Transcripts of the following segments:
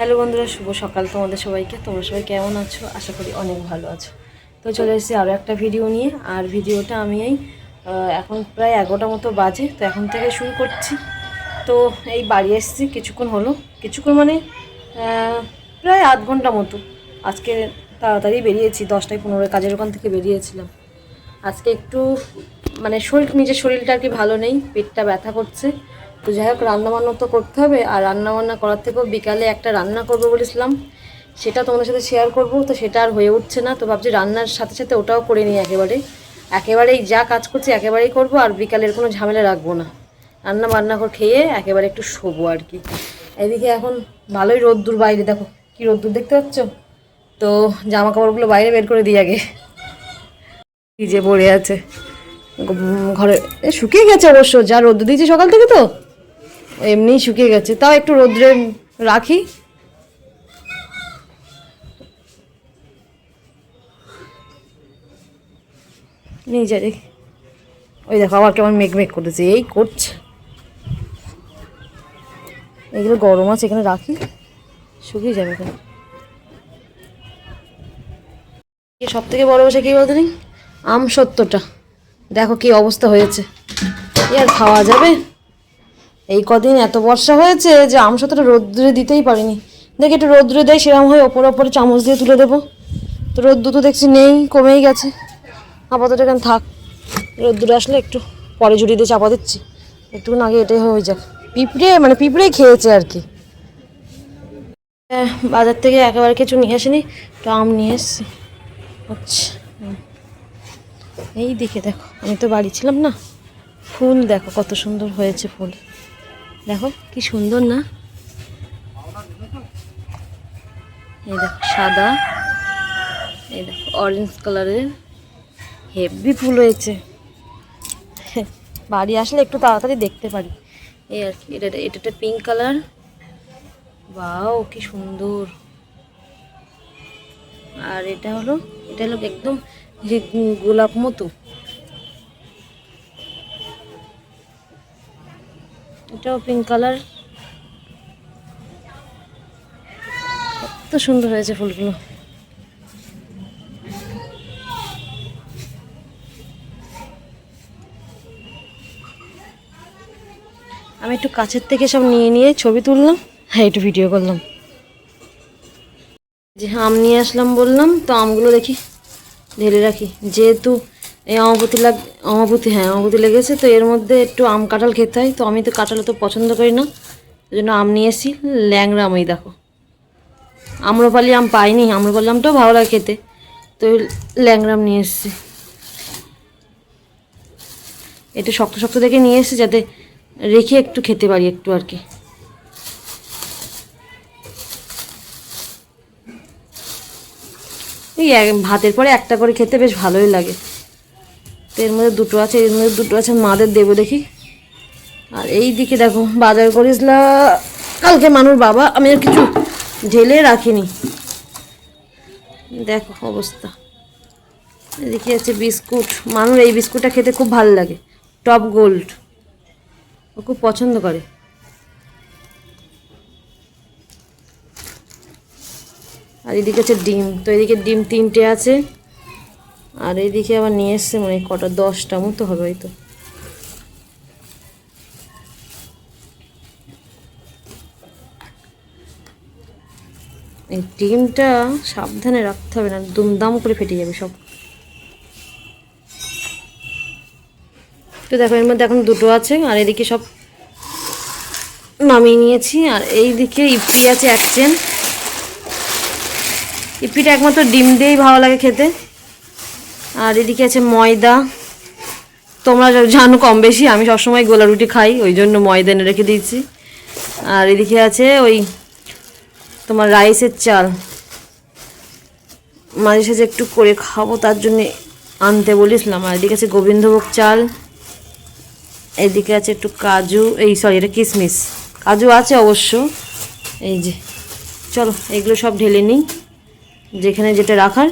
Hello বন্ধুরা, শুভ সকাল তোমাদের সবাইকে। তোমরা সবাই কেমন আছো? আশা করি অনেক ভালো আছো। তো চলে এসেছি আরও একটা ভিডিও নিয়ে। আর ভিডিওটা আমি এই এখন প্রায় এগারোটা মতো বাজে। তো এখন থেকে শুরু করছি। তো এই বাড়ি এসেছি, কিছুক্ষণ হলো। কিছুক্ষণ মানে প্রায় আধ ঘণ্টা মতো। আজকে তাড়াতাড়ি বেরিয়েছি, দশটায় পনেরো কাজের ওখান থেকে বেরিয়েছিলাম। আজকে একটু মানে শরীর, নিজের শরীরটা আর কি ভালো নেই, পেটটা ব্যথা করছে। তো যাই হোক রান্নাবান্না তো করতে হবে আর রান্নাবান্না করার থেকেও বিকালে একটা রান্না করব বলেছিলাম। সেটা তোমাদের সাথে শেয়ার করব তো সেটা আর হয়ে উঠছে না। তো ভাবছি রান্নার সাথে সাথে ওটাও করে নিই একেবারে। একেবারেই যা কাজ করছি একেবারেই করব আর বিকালের কোনো ঝামেলা রাখব না। রান্না বান্না করে খেয়ে একেবারে একটু শোবো আর কি। এদিকে এখন ভালোই রোদ্দুর বাইরে দেখো কি রোদ্দুর দেখতে পাচ্ছ? তো জামা কাপড়গুলো বাইরে বের করে দিই আগে। ভিজে পড়ে আছে। ঘরে এ, শুকিয়ে গেছে অবশ্য যা রোদ্দুর দিয়েছে সকাল থেকে তো। এমনিই শুকিয়ে গেছে। তাও একটু রোদ্রে রাখি। নিয়ে যা দেখি। ওই দেখো, আবার কেমন মেঘ মেঘ করেছে এই করছে। এগুলো গরম আছে, এখানে রাখি। শুকিয়ে যাবে এখানে। সব থেকে বড় বসে কী বলতে নেই আম সত্যটা দেখো কি অবস্থা হয়েছে। এ আর খাওয়া যাবে? এই কদিন এত বর্ষা হয়েছে যে আম সত্যটা রোদ্দুরে দিতেই পারিনি। দেখি একটু রোদ্দুরে দেয় সেরকম হয়ে ওপরে ওপরে চামচ দিয়ে তুলে দেবো। তো রোদ্দুর তো দেখছি নেই কমেই গেছে। আপাতত এখানে থাক রোদ্দুরে আসলে একটু পরে ঝুড়ি দিয়ে চাপা দিচ্ছি। একটুক্ষণ আগে এটাই হয়ে যাক। পিঁপড়ে মানে পিঁপড়েই খেয়েছে আর কি। হ্যাঁ, বাজার থেকে একেবারে কিছু নিয়ে আসিনি তো আম নিয়ে এসছি। আচ্ছা এই দিকে দেখো আমি তো বাড়ি ছিলাম না। ফুল দেখো কত সুন্দর হয়েছে ফুল। দেখো, কি সুন্দর না? এই দেখো, সাদা। এই দেখো অরেঞ্জ কালারের হেভি ফুল হয়েছে। বাড়ি আসলে একটু তাড়াতাড়ি দেখতে পারি। এই আর কি, এটা এটা পিঙ্ক কালার বাও কি সুন্দর। আর এটা হলো এটা হলো একদম গোলাপ মতো। এটাও পিঙ্ক কালার কত সুন্দর হয়েছে ফুলগুলো। আমি একটু কাছের থেকে সব নিয়ে নিয়ে ছবি তুললাম। হ্যাঁ একটু ভিডিও করলাম। যে আম নিয়ে আসলাম বললাম, তো আমগুলো দেখি, ঢেলে রাখি। যেহেতু এই অমাপতি লাগ অমাপতি হ্যাঁ অমাপতি লেগেছে, তো এর মধ্যে একটু আম কাঁঠাল খেতে হয়, তো আমি তো কাঁঠাল তো পছন্দ করি না ওই জন্য আম নিয়ে এসেছি, ল্যাংড়া আম দেখো। আম্রপালি আম পাইনি, আম্রপালি আমটাও ভালো লাগে খেতে, তো ল্যাংড়া আম নিয়ে এসেছি। একটু শক্ত শক্ত দেখে নিয়ে এসেছি, যাতে রেখে একটু খেতে পারি একটু আর কি। এই ভাতের পরে একটা করে খেতে বেশ ভালোই লাগে। তো এর মধ্যে দুটো আছে, এর মধ্যে দুটো আছে, মাদের দেবো দেখি। আর এই দিকে দেখো, বাজার করেছিলা কালকে মানুষ বাবা, আমি আর কিছু ঢেলে রাখিনি। দেখো অবস্থা। এদিকে আছে বিস্কুট। মানুষ এই বিস্কুটটা খেতে খুব ভালো লাগে। Top gold. ও খুব পছন্দ করে। আর এদিকে আছে ডিম। তো এদিকে ডিম তিনটে আছে। আর এদিকে আবার নিয়ে এসছে মানে কটা দশটা মতো হবে হয়তো। এই ডিমটা সাবধানে রাখতে হবে না, দুমদাম করে ফেটে যাবে সব। তো দেখো, এর মধ্যে এখন দুটো আছে, আর এদিকে সব নামিয়ে নিয়েছি, আর এই দিকে ইপি আছে এক চেন। ইপিটা একমাত্র ডিম দিয়েই ভালো লাগে খেতে। আর এদিকে আছে ময়দা। তোমরা জানো কম বেশি, আমি সবসময় গোলা রুটি খাই, ওই জন্য ময়দা এনে রেখে দিয়েছি। আর এদিকে আছে ওই তোমার রাইসের চাল। মাঝে সাঝে একটু করে খাব, তার জন্যে আনতে বলেছিলাম। আর এদিকে আছে গোবিন্দভোগ চাল। এদিকে আছে একটু কাজু, এই সরি এটা কিশমিশ কাজু আছে অবশ্য। এই যে, চলো, এগুলো সব ঢেলে নিই। যেখানে যেটা রাখার।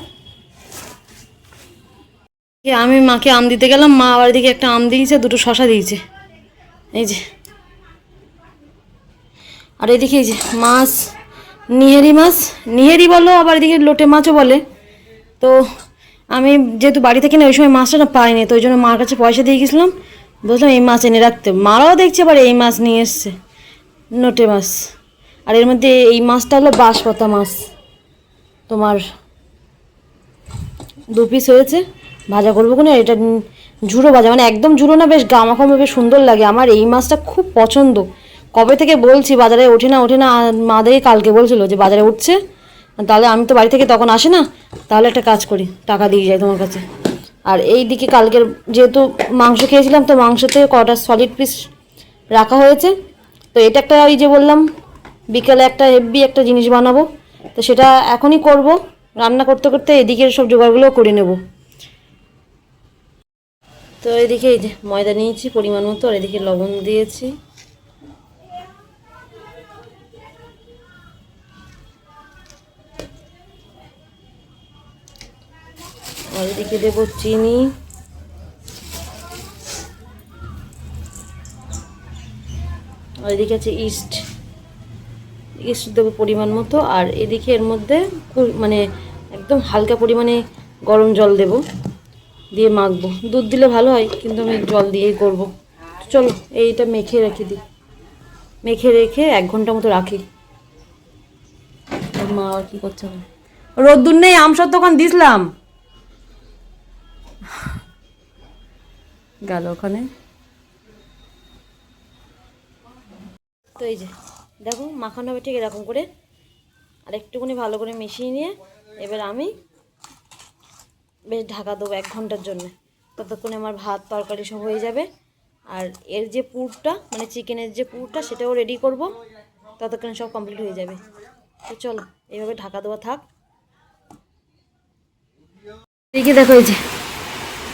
এ, আমি মাকে আম দিতে গেলাম, মা আবার দিকে একটা আম দিয়েছে, দুটো শশা দিয়েছে। এই যে। আর এদিকে এই যে মাছ, নিহেরি মাছ, নিহেরি বলো, আবার এদিকে লোটে মাছও বলে। তো আমি যেহেতু বাড়ি থেকে না, ওই সময় মাছটা না পাইনি, তো ওই জন্য মার কাছে পয়সা দিয়ে গেছিলাম। বললাম এই মাছ এনে রাখতে। মারাও দেখছে, আবার এই মাছ নিয়ে এসছে নোটে মাছ। আর এর মধ্যে এই মাছটা হলো বাঁশপাতা মাছ। তোমার দু পিস হয়েছে। ভাজা করব কোনো, এটা ঝুড়ো ভাজা। মানে একদম ঝুড়ো না, বেশ গামাখামা বেশ সুন্দর লাগে। আমার এই মাছটা খুব পছন্দ। কবে থেকে বলছি, বাজারে ওঠে না ওঠে না মা দেখে কালকে বলছিল যে বাজারে উঠছে। তাহলে আমি তো বাড়ি থেকে তখন আসি না, তাহলে একটা কাজ করি, টাকা দিয়ে যাই তোমার কাছে। আর এই দিকে কালকের যেহেতু মাংস খেয়েছিলাম, তো মাংস থেকে কটা সলিড পিস রাখা হয়েছে। তো এটা একটা ওই যে বললাম, বিকেলে একটা হেভি একটা জিনিস বানাবো। তো সেটা এখনই করব, রান্না করতে করতে এদিকের সব জোগাড়গুলোও করে নেব। তো এদিকে এই যে ময়দা নিয়েছি, পরিমাণ মতো, আর এদিকে লবণ দিয়েছি। আর এদিকে দেবো চিনি। আর এদিকে আছে ইস্ট। ইস্ট দেবো পরিমাণ মতো, আর এদিকে এর মধ্যে মানে একদম হালকা পরিমাণে গরম জল দেব। দিয়ে মাখবো। দুধ দিলে ভালো হয়, কিন্তু আমি জল দিয়েই করব। চলো, এইটা মেখে রেখে দিই। মেখে রেখে এক ঘণ্টা মতো রাখি। মা আর কি করছে? রোদ্দুর নেই আমসর দোকান দিছিলাম। গেল ওখানে। তো এই যে, দেখো, মাখানো হবে ঠিক এরকম করে। আর একটুখানি ভালো করে মিশিয়ে নিয়ে, এবার আমি বেশ ঢাকা দেবো এক ঘণ্টার জন্য। ততক্ষণে আমার ভাত, তরকারি সব হয়ে যাবে। আর এর যে পুরটা মানে চিকেনের যে পুরটা, সেটাও রেডি করব। ততক্ষণে সব কমপ্লিট হয়ে যাবে। তো চলো এইভাবে ঢাকা দেওয়া থাক। এদিকে দেখো এই যে,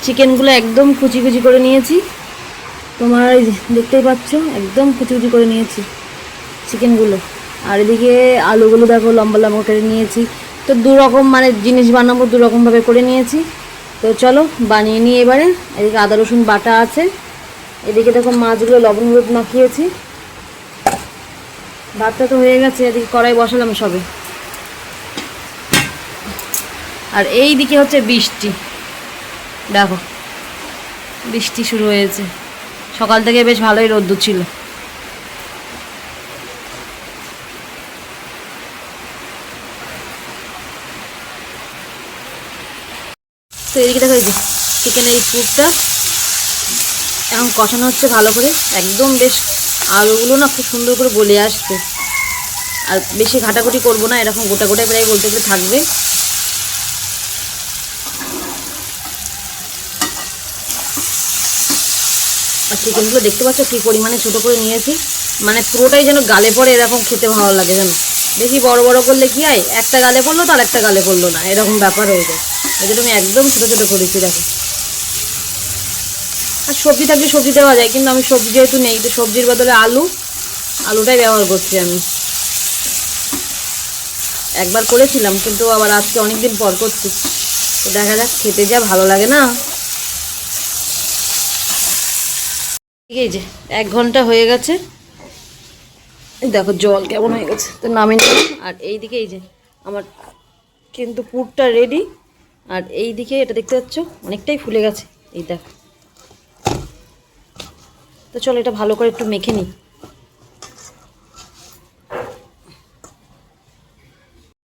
চিকেনগুলো একদম কুচি কুচি করে নিয়েছি। তোমার দেখতেই পাচ্ছ, একদম কুচি কুচি করে নিয়েছি চিকেনগুলো। আর এদিকে আলুগুলো দেখো লম্বা লম্বা করে নিয়েছি। তো দু রকম মানে জিনিস বানাবো দু রকমভাবে করে নিয়েছি। তো চলো, বানিয়ে নিয়ে এবারে। এদিকে আদা, রসুন, বাটা আছে। এদিকে দেখো মাছগুলো লবণ হলুদ মাখিয়েছি। ভাতটা তো হয়ে গেছে, এদিকে কড়াই বসালাম সবে। আর এই দিকে হচ্ছে বৃষ্টি। দেখো, বৃষ্টি শুরু হয়েছে। সকাল থেকে বেশ ভালোই রোদ্দুর ছিল। তো এদিকে দেখো যে চিকেনের এই এখন কষানো হচ্ছে ভালো করে। একদম বেশ আলুগুলো না খুব সুন্দর করে গলে আসছে। আর বেশি ঘাটাঘুটি করব না, এরকম গোটা গোটায় প্রায় বলতে গেলে থাকবে। আর চিকেনগুলো দেখতে পাচ্ছ কী পরিমাণে ছোটো করে নিয়েছি। মানে পুরোটাই যেন গালে পড়ে এরকম খেতে ভালো লাগে যেন বেশি বড় বড় করলে কি হয়? একটা গালে পড়ল তো আর একটা গালে পড়ল না। এরকম ব্যাপার হয়ে যায়। জন্য আমি একদম ছোটো ছোটো করেছি, দেখো। আর সবজি থাকলে সবজি দেওয়া যায়, কিন্তু আমি সবজি যেহেতু নেই, তো সবজির বদলে আলু, আলুটাই ব্যবহার করছি আমি। একবার করেছিলাম, কিন্তু আবার আজকে অনেক দিন পর করছি। তো দেখা যাক, খেতে যা ভালো লাগে না। এই যে, এক ঘণ্টা হয়ে গেছে। দেখো, জল কেমন হয়ে গেছে। তো নামিয়ে নিলাম। আর এই দিকে এই যে আমার কিন্তু পুরটা রেডি আর এই দিকে এটা দেখতে পাচ্ছ, অনেকটাই ফুলে গেছে। এই দেখো। তো চলো এটা ভালো করে একটু মেখে নিই।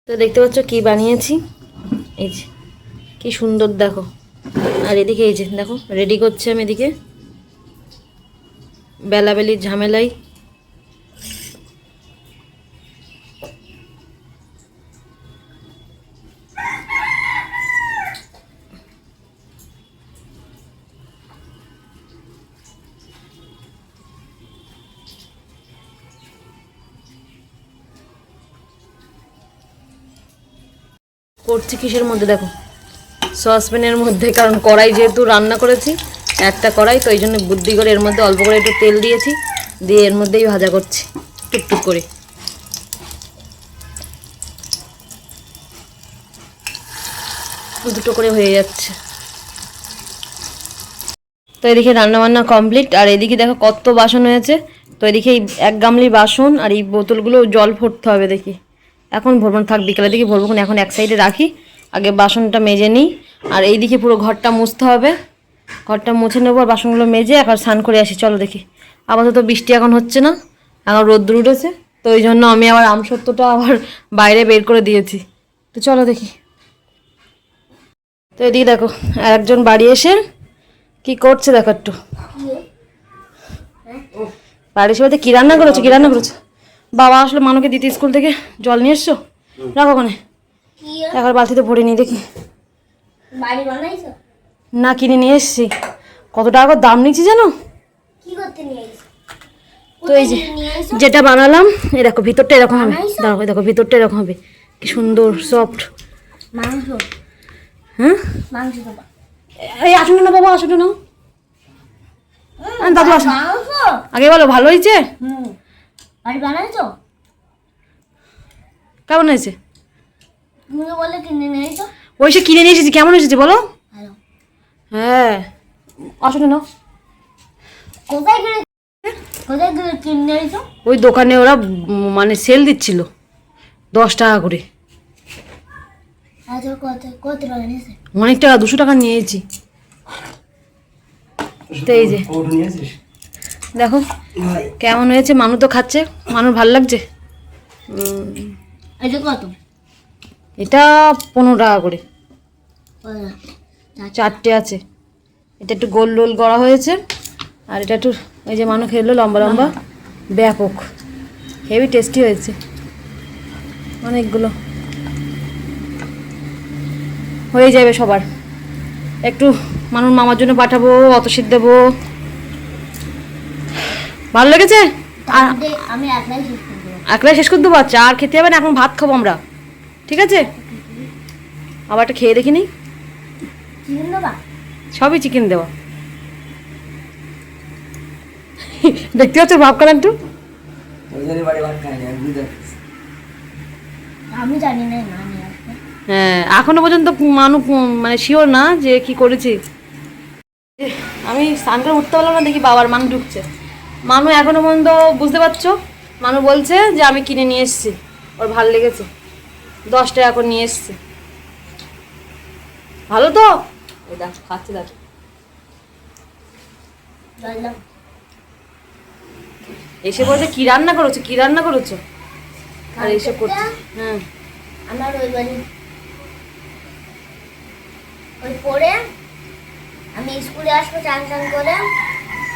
তো দেখতে পাচ্ছ কি বানিয়েছি? এই যে, কি সুন্দর দেখো। আর এদিকে এই যে দেখো রেডি করছি আমি এদিকে। বেলাবেলির ঝামেলাই করছি কিসের মধ্যে দেখো? সসপ্যানের মধ্যে, কারণ কড়াই যেহেতু রান্না করেছি, একটা কড়াই, তো এই জন্য বুদ্ধি করে এর মধ্যে অল্প করে একটু তেল দিয়েছি, দিয়ে এর মধ্যেই ভাজা করছি টুকটুক করে। দুটো করে হয়ে যাচ্ছে। তো এদিকে রান্নাবান্না কমপ্লিট, আর এদিকে দেখো কত বাসন হয়েছে। তো এদিকে এই এক গামলি বাসন আর এই বোতলগুলো জল ভরতে হবে দেখি। এখন ভরবো থাক, বিকেলের দিকে ভরবো, এখন এক সাইডে রাখি। আগে বাসনটা মেজে নিই, আর এইদিকে পুরো ঘরটা মুছতে হবে। ঘরটা মুছে নেব আর বাসনগুলো মেজে এখন স্নান করে আসি, চলো দেখি। আপাতত বৃষ্টি এখন হচ্ছে না, এখন রোদ্দুর উঠেছে, তো ওই জন্য আমি আবার আমসত্ত্বটা আবার বাইরে বের করে দিয়েছি। তো চলো দেখি। তো এদিকে দেখো একজন বাড়ি এসে কি করছে দেখো একটু। বাড়ি এসে বলতে কি রান্না করেছ? কি রান্না করেছ? বাবা আসলে, মানুকে দিতে স্কুল থেকে জল নিয়ে এসছো? রাখো ওখানে। এখন বালতিতে ভরে নিই দেখি। বাড়ি বানাইছো? না কিনে নিয়ে এসছি। কত টাকা দাম নিচ্ছি জানো? কি করতে তো এই যে যেটা বানালাম এই দেখো ভিতরটা এরকম হবে? দাঁড়াও দেখো ভিতরটা এরকম হবে। কি সুন্দর সফট হ্যাঁ? এই আসুন না বাবা আসুন না আহ, দাদু আসুন। মাংস? আগে বলো ভালো হয়েছে? কেমন হয়েছে? বলে কিনে নিয়ে এসো ওই সে কিনে নিয়ে এসেছি কেমন এসেছে বলো? হ্যাঁ আসুন না কোথায় কিনে কোথায় কিনে কিনে এসো ওই দোকানে ওরা মানে সেল দিচ্ছিল দশ টাকা করে। আচ্ছা অনেক টাকা দুশো টাকা নিয়েছি তো এই যে। দেখো কেমন হয়েছে মানু তো খাচ্ছে মানুষ ভালো লাগছে? কত? এটা পনেরো টাকা করে। চারটে আছে। এটা একটু গোল গোল করা হয়েছে। আর এটা একটু এই যে মানুষ খেলো লম্বা লম্বা। ব্যাপক। হেভি টেস্টি হয়েছে। অনেকগুলো। হয়ে যাবে সবার। একটু মানুষ মামার জন্য পাঠাবো অতসিদ দেবো। ভালো লেগেছে? আর আমি একলাই শেষ করে দেবো। একলাই শেষ করে দেবো? আচ্ছা আর খেতে হবে না এখন ভাত খাব আমরা। ঠিক আছে? আবার একটা খেয়ে দেখিনি সবই চিকেন দেওয়া। দেখতে পাচ্ছ ভাবকান একটু আমি জানি না না নিয়ে আসবে। হ্যাঁ এখনও পর্যন্ত মানুষ মানে শিওর না যে কি করেছি। আমি স্নান করে উঠতে পারলাম না দেখি বাবার মানু ঢুকছে। মানু এখনও পর্যন্ত বুঝতে পারছ? মানু বলছে যে আমি কিনে নিয়ে এসেছি ওর ভালো লেগেছে। দশ টাকা করে নিয়ে এসছে। ভালো তো? এই দেখ খাচ্ছে দেখ। এসে বলছে কি রান্না করেছ? কি রান্না করেছ? আর এসে করছে। হ্যাঁ। আমার ওই বাড়ি ওই পরে আমি স্কুলে আসব চান চান করে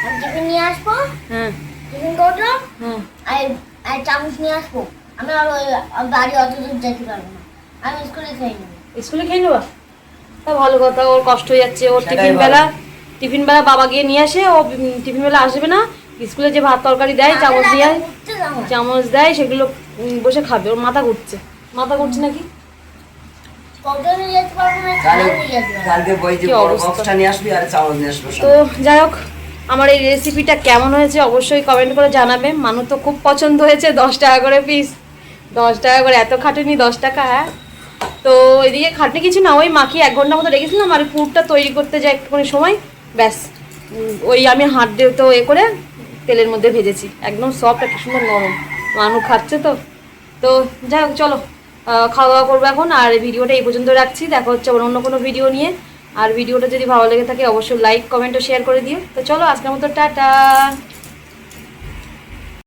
আমি টিফিন নিয়ে আসব। হ্যাঁ। টিফিন করব হ্যাঁ। আর আর চামচ নিয়ে আসব। আমি আর ওই বাড়ি অত দূর যেতে পারব না। আমি স্কুলে খেয়ে নেব। স্কুলে খেয়ে নেবা? তা ভালো কথা ওর কষ্ট হয়ে যাচ্ছে। ওর টিফিন বেলা টিফিন বেলা বাবা গিয়ে নিয়ে আসে ও টিফিন বেলা আসবে না। স্কুলে যে ভাত তরকারি দেয় চামচ দিয়ে চামচ দেয় সেগুলো বসে খাবে। ওর মাথা ঘুরছে। মাথা ঘুরছে নাকি? না তো যাই হোক আমার এই রেসিপিটা কেমন হয়েছে অবশ্যই কমেন্ট করে জানাবে। মানুষ তো খুব পছন্দ হয়েছে দশ টাকা করে পিস দশ টাকা করে, এত খাটুনি দশ টাকা হ্যাঁ? তো এদিকে খাটনি কিছু না, ওই মাখিয়ে এক ঘণ্টা মতো রেখেছিলাম আর পুরটা তৈরি করতে যাই একটুখানি সময়, ব্যাস। ওই আমি হাত দিয়ে তো এ করে তেলের মধ্যে ভেজেছি। একদম সফট কি সুন্দর নরম। মানুষ খাচ্ছে তো। তো যাই হোক, চলো খাওয়া দাওয়া করব এখন। আর ভিডিওটা এই পর্যন্ত রাখছি। দেখা হচ্ছে আবার অন্য কোনো ভিডিও নিয়ে। আর ভিডিওটা যদি ভালো লেগে থাকে, অবশ্যই লাইক কমেন্ট ও শেয়ার করে দিও। তো চলো, আজকের মতো টাটা।